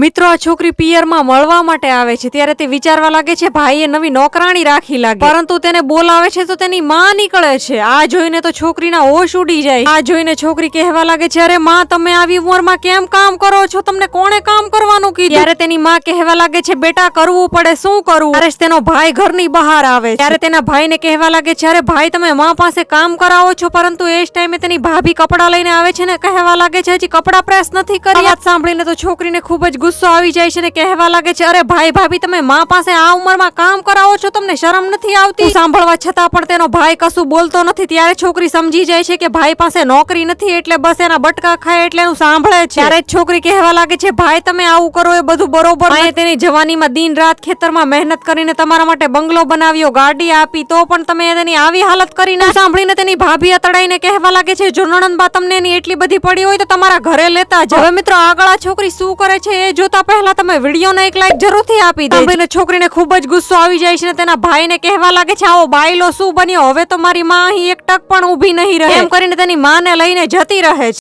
મિત્રો, આ છોકરી પિયરમાં મળવા માટે આવે છે. ત્યારે તે વિચારવા લાગે છે, ભાઈએ નવી નોકરાણી રાખી લાગે. પરંતુ તેને બોલાવે છે તો તેની માં નીકળે છે. આ જોઈને તો છોકરીના હોશ ઉડી જાય. આ જોઈને છોકરી કહેવા લાગે છે, અરે માં, તમે આવી ઉંમરમાં કેમ કામ કરો છો? તમને કોણે કામ કરવાનું કીધું? ત્યારે તેની માં કહેવા લાગે છે, બેટા, કરવું પડે, શું કરવું? ત્યારે તેનો ભાઈ ઘરની બહાર આવે. ત્યારે તેના ભાઈને કહેવા લાગે છે, અરે ભાઈ, તમે માં પાસે કામ કરાવો છો, પરંતુ એ જ ટાઈમે તેની ભાભી કપડાં લઈને આવે છે ને? કહેવા લાગે છે, હજી કપડાં પ્રેસ નથી કરી સાંભળીને તો છોકરીને ખૂબ જ ગુસ્સો આવી જાય છે ને કહેવા લાગે છે અરે ભાઈ ભાભી તમે માં પાસે આ ઉંમરમાં કામ કરાવો છો તમને શરમ નથી આવતી? સાંભળવા છતાં પણ તેનો ભાઈ કશું બોલતો નથી. ત્યારે છોકરી સમજી જાય છે કે ભાઈ પાસે નોકરી નથી એટલે બસ એના બટકા ખાય એટલે એનું સાંભળે છે. ત્યારે છોકરી કહેવા લાગે છે ભાઈ તમે આવું કરો એ બધું બરોબર તેની જવાનીમાં દિન રાત ખેતરમાં મહેનત કરીને તમારા માટે બંગલો બનાવ્યો ગાડી આપી તો પણ તમે તેની આવી હાલત કરી ના સાંભળીને તેની ભાભી અતડાઈને કહેવા લાગે છે જો નણંદબા તમને એની એટલી બધી પડી હોય તો તમારા ઘરે લેતા જ હવે મિત્રો આગળ આ છોકરી શું કરે છે એ જોતા પહેલા તમે વિડીયોને એક લાઈક જરૂરથી આપી દે સાંભળીને છોકરીને ખૂબ જ ગુસ્સો આવી જાય છે ને તેના ભાઈને કહેવા લાગે છે આવો બાયલો શું બન્યો? હવે તો મારી માં અહીં એક ટક પણ ઊભી નહીં રહે. એમ કરીને તેની માને લઈને જતી રહે છે.